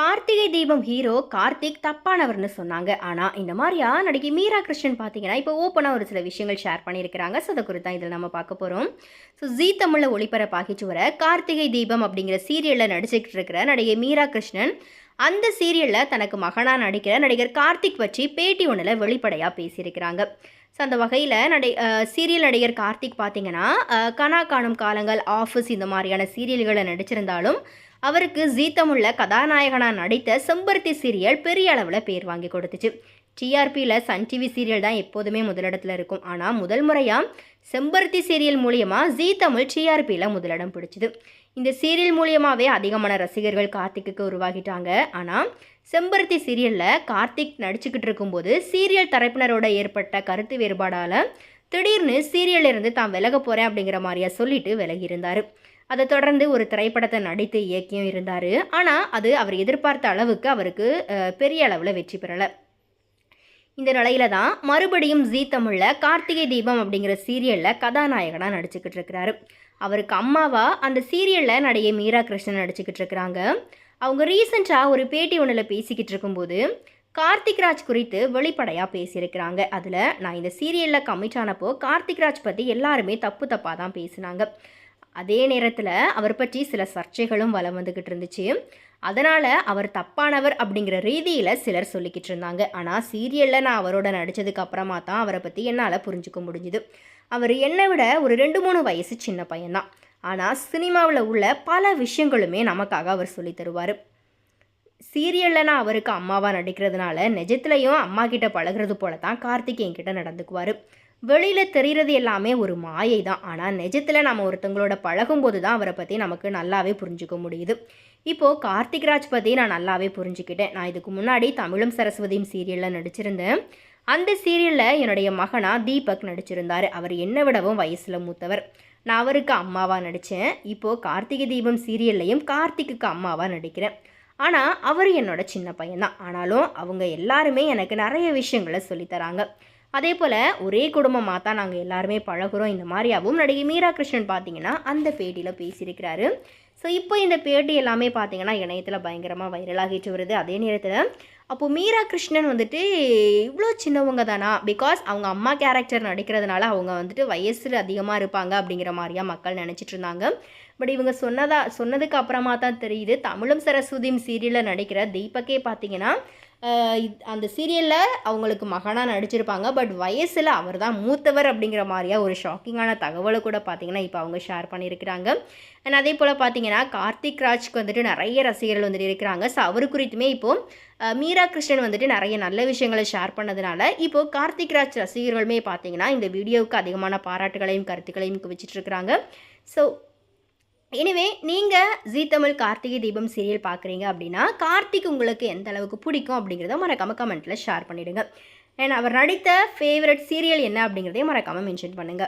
Karthigai Deepam hero Karthik தப்பானவர்னு சொன்னாங்க. ஆனால் இந்த மாதிரியா நடிகை மீரா கிருஷ்ணன் பார்த்தீங்கன்னா இப்போ ஓப்பனாக ஒரு சில விஷயங்கள் ஷேர் பண்ணியிருக்கிறாங்க. ஸோ அதை குறித்து தான் இதில் நம்ம பார்க்க போகிறோம் ஸோ ஜீ தமிழில் ஒளிபரப்பாகிச்சு வர கார்த்திகை தீபம் அப்படிங்கிற சீரியலில் நடிச்சுக்கிட்டு இருக்கிற நடிகை மீரா கிருஷ்ணன் அந்த சீரியலில் தனக்கு மகனாக நடிக்கிற நடிகர் கார்த்திக் பற்றி பேட்டி ஒன்றில் வெளிப்படையாக பேசியிருக்கிறாங்க. ஸோ அந்த வகையில் நடை சீரியல் நடிகர் கார்த்திக் பார்த்தீங்கன்னா கனா காணும் காலங்கள் ஆஃபீஸ் இந்த மாதிரியான சீரியல்களை நடிச்சிருந்தாலும் அவருக்கு ஜீ கதாநாயகனாக நடித்த செம்பருத்தி சீரியல் பெரிய அளவில் பேர் வாங்கி கொடுத்துச்சு. டிஆர்பியில் சன் டிவி சீரியல் தான் எப்போதுமே முதலிடத்தில் இருக்கும். ஆனால் முதல் முறையாக செம்பருத்தி சீரியல் மூலியமாக ஜீ தமிழ் டிஆர்பியில் முதலிடம் பிடிச்சிது. இந்த சீரியல் மூலியமாகவே அதிகமான ரசிகர்கள் கார்த்திக்கு உருவாகிட்டாங்க. ஆனால் செம்பருத்தி சீரியலில் கார்த்திக் நடிச்சுக்கிட்டு இருக்கும்போது சீரியல் தரப்பினரோட ஏற்பட்ட கருத்து வேறுபாடால் திடீர்னு சீரியலிருந்து தான் விலக போகிறேன் அப்படிங்கிற மாதிரியா சொல்லிட்டு விலகி இருந்தார். அதை தொடர்ந்து ஒரு திரைப்படத்தை நடித்து இயக்கியும் இருந்தார். ஆனால் அது அவர் எதிர்பார்த்த அளவுக்கு அவருக்கு பெரிய அளவில் வெற்றி பெறலை. இந்த நிலையில தான் மறுபடியும் ஜீ தமிழில் கார்த்திகை தீபம் அப்படிங்கிற சீரியலில் கதாநாயகனாக நடிச்சுக்கிட்டு இருக்கிறாரு. அவருக்கு அம்மாவா அந்த சீரியலில் நடிகை மீரா கிருஷ்ணன் நடிச்சுக்கிட்டு இருக்கிறாங்க. அவங்க ரீசெண்டாக ஒரு பேட்டி ஒன்றில் பேசிக்கிட்டு இருக்கும்போது கார்த்திக் ராஜ் குறித்து வெளிப்படையாக பேசியிருக்கிறாங்க. அதில் நான் இந்த சீரியலில் கமிட் ஆனப்போ கார்த்திக் ராஜ் பற்றி எல்லாருமே தப்பு தப்பாக தான் பேசினாங்க. அதே நேரத்தில் அவர் பற்றி சில சர்ச்சைகளும் வலம் வந்துக்கிட்டு இருந்துச்சு. அதனால் அவர் தப்பானவர் அப்படிங்கிற ரீதியில் சிலர் சொல்லிக்கிட்டு இருந்தாங்க. ஆனால் சீரியலில் நான் அவரோட நடித்ததுக்கு அப்புறமா தான் அவரை பற்றி என்னால் புரிஞ்சுக்க முடிஞ்சுது. அவர் என்னை விட ஒரு ரெண்டு மூணு வயசு சின்ன பையன்தான். ஆனால் சினிமாவில் உள்ள பல விஷயங்களுமே நமக்காக அவர் சொல்லி தருவார். சீரியலில் நான் அவருக்கு அம்மாவாக நடிக்கிறதுனால நிஜத்துலையும் அம்மா கிட்ட பழகுறது போல தான் கார்த்திக் என்கிட்ட நடந்துக்குவார். வெளியில் தெரிகிறது எல்லாமே ஒரு மாயை தான் ஆனால் நிஜத்தில் நம்ம ஒருத்தங்களோட பழகும்போது தான் அவரை பற்றி நமக்கு நல்லாவே புரிஞ்சுக்க முடியுது. இப்போது கார்த்திக் ராஜ் பற்றி நான் நல்லாவே புரிஞ்சுக்கிட்டேன். நான் இதுக்கு முன்னாடி தமிழும் சரஸ்வதியும் சீரியலில் நடிச்சிருந்தேன். அந்த சீரியலில் என்னுடைய மகனா தீபக் நடிச்சிருந்தார். அவர் என்னை விடவும் வயசில் மூத்தவர். நான் அவருக்கு அம்மாவாக நடித்தேன் இப்போது கார்த்திகை தீபம் சீரியல்லையும் கார்த்திக்குக்கு அம்மாவாக நடிக்கிறேன். ஆனால் அவர் என்னோட சின்ன பையன்தான். ஆனாலும் அவங்க எல்லாருமே எனக்கு நிறைய விஷயங்களை சொல்லித்தராங்க அதே போல் ஒரே குடும்பமாக தான் நாங்கள் எல்லாருமே பழகுறோம். இந்த மாதிரியாகவும் நடிகை மீரா கிருஷ்ணன் பார்த்தீங்கன்னா அந்த பேட்டியில் பேசியிருக்கிறாரு. ஸோ இப்போ இந்த பேட்டி எல்லாமே பார்த்தீங்கன்னா இணையத்தில் பயங்கரமாக வைரலாகிட்டு வருது. அதே நேரத்தில் அப்போது மீரா கிருஷ்ணன் வந்துட்டு இவ்வளோ சின்னவங்க தானா? பிகாஸ் அவங்க அம்மா கேரக்டர் நடிக்கிறதுனால அவங்க வந்துட்டு வயசில் அதிகமாக இருப்பாங்க அப்படிங்கிற மாதிரியா மக்கள் நினச்சிட்டு இருந்தாங்க. பட் இவங்க சொன்னதா சொன்னதுக்கு அப்புறமா தான் தெரியுது. தமிழும் சரஸ்வதியும் சீரியலில் நடிக்கிற தீபக்கே பார்த்தீங்கன்னா அந்த சீரியலில் அவங்களுக்கு மகனாக நடிச்சிருப்பாங்க. பட் வயசில் அவர் தான் மூத்தவர் அப்படிங்கிற மாதிரியா ஒரு ஷாக்கிங்கான தகவலை கூட பார்த்தீங்கன்னா இப்போ அவங்க ஷேர் பண்ணியிருக்கிறாங்க. அண்ட் அதே போல் பார்த்தீங்கன்னா கார்த்திக் ராஜ்க்கு வந்துட்டு நிறைய ரசிகர்கள் வந்துட்டு இருக்கிறாங்க. ஸோ அவர் குறித்துமே இப்போது மீரா கிருஷ்ணன் வந்துட்டு நிறைய நல்ல விஷயங்களை ஷேர் பண்ணதுனால இப்போது கார்த்திக் ராஜ் ரசிகர்களுமே பார்த்தீங்கன்னா இந்த வீடியோவுக்கு அதிகமான பாராட்டுகளையும் கருத்துக்களையும் குவிச்சிட்டு இருக்கிறாங்க. ஸோ எனிவே நீங்கள் ஜீ தமிழ் கார்த்திகை தீபம் சீரியல் பார்க்குறீங்க அப்படின்னா கார்த்திக் உங்களுக்கு எந்த அளவுக்கு பிடிக்கும் அப்படிங்கிறத மறக்காம கமெண்ட்டில் ஷேர் பண்ணிவிடுங்க ஏன்னா அவர் நடித்த ஃபேவரட் சீரியல் என்ன அப்படிங்கிறதையும் மறக்காமல் மென்ஷன் பண்ணுங்கள்